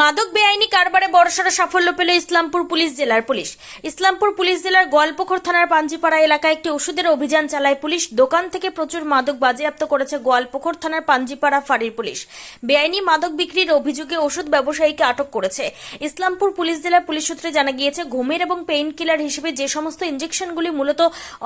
মাদক বেআইনি কারবারে বড়সড় সাফল্য পেল ইসলামপুর পুলিশ জেলার পুলিশ। ইসলামপুর পুলিশ জেলার গোয়ালপুকুর থানার পাঞ্জিপাড়া এলাকায় একটি ওষুধের অভিযান চালায় পুলিশ। দোকান থেকে প্রচুর মাদক বাজেয়াপ্ত করেছে গোয়ালপুকুর থানার পাঞ্জিপাড়া ফাঁড়ির পুলিশ। বেআইনি মাদক বিক্রির অভিযোগে ওষুধ ব্যবসায়ীকে আটক করেছে। ইসলামপুর পুলিশ জেলার পুলিশ সূত্রে জানা গিয়েছে, ঘুমের এবং পেইন কিলার হিসেবে যে সমস্ত ইঞ্জেকশনগুলি মূলত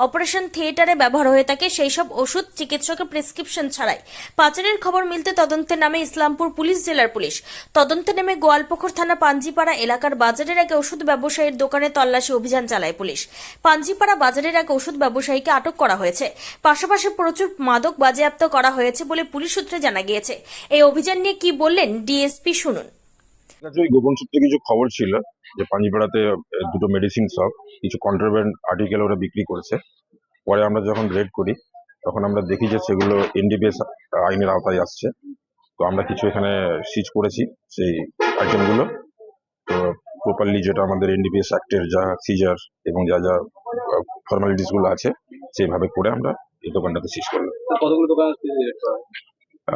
অপারেশন থিয়েটারে ব্যবহার হয়ে থাকে, সেই সব ওষুধ চিকিৎসকের প্রেসক্রিপশন ছাড়াই। পাচারের খবর মিলতে তদন্তের নামে ইসলামপুর পুলিশ জেলার পুলিশ। তদন্তে নেমে গোয়ালপুকুর থানা পাঞ্জিপাড়া এলাকার বাজারের এক ওষুধ ব্যবসায়ীর দোকানে তল্লাশি অভিযান চালায় পুলিশ। পাঞ্জিপাড়া বাজারের এক ওষুধ ব্যবসায়ীকে আটক করা হয়েছে। পাশাপাশি প্রচুর মাদক বাজেয়াপ্ত করা হয়েছে বলে পুলিশ সূত্রে জানা গিয়েছে। এই অভিযান নিয়ে কি বললেন ডিএসপি শুনুন। গোপন সূত্রে কিছু খবর ছিল যে পাঞ্জিপাড়াতে দুটো মেডিসিন শপ কিছু কন্ট্রাব্যান্ড আর্টিকেল ওরা বিক্রি করেছে। পরে আমরা যখন রেড করি, তখন আমরা দেখি যে সেগুলো এনডিপিএস আইনের আওতায় আসছে। তো আমরা কিছু এখানে সিজ করেছি সেই আইটেমগুলো তো প্রপারলি যেটা আমাদের এনডিপিএস অ্যাক্টের যা সিজার এবং যা যা ফর্মালিটিসগুলো আছে সেইভাবে করে আমরা এই দোকানটাতে সিজ করলাম। কতগুলো দোকান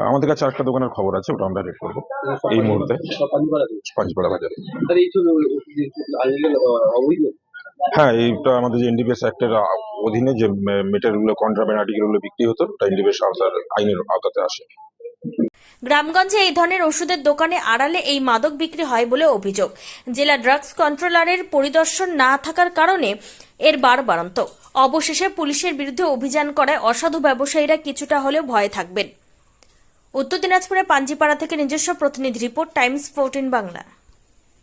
আমাদের কাছে আরেকটা দোকানের খবর আছে ওটা আমরা রেড করব এই মুহূর্তে? পাঞ্জিপাড়া বাজারে। হ্যাঁ এইটা আমাদের যে এনডিপিএস অ্যাক্টের অধীনে যে মেটেরিয়ালগুলো কন্ট্রাব্যান্ড আর্টিকেলগুলো বিক্রি হতো ওটা এনডিপিএস আওতার আইনের আওতাতে আসে। গ্রামগঞ্জে এই ধরনের ওষুধের দোকানে আড়ালে এই মাদক বিক্রি হয় বলে অভিযোগ। জেলা ড্রাগস কন্ট্রোলারের পরিদর্শন না থাকার কারণে এর বাড়ন্ত অবশেষে পুলিশের বিরুদ্ধে অভিযান করায় অসাধু ব্যবসায়ীরা কিছুটা হলেও ভয়ে থাকবেন। উত্তর দিনাজপুরের পাঞ্জিপাড়া থেকে নিজস্ব প্রতিনিধি report, Times fourteen Bangla.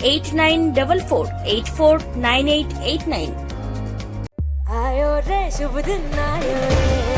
Eight 8988 9889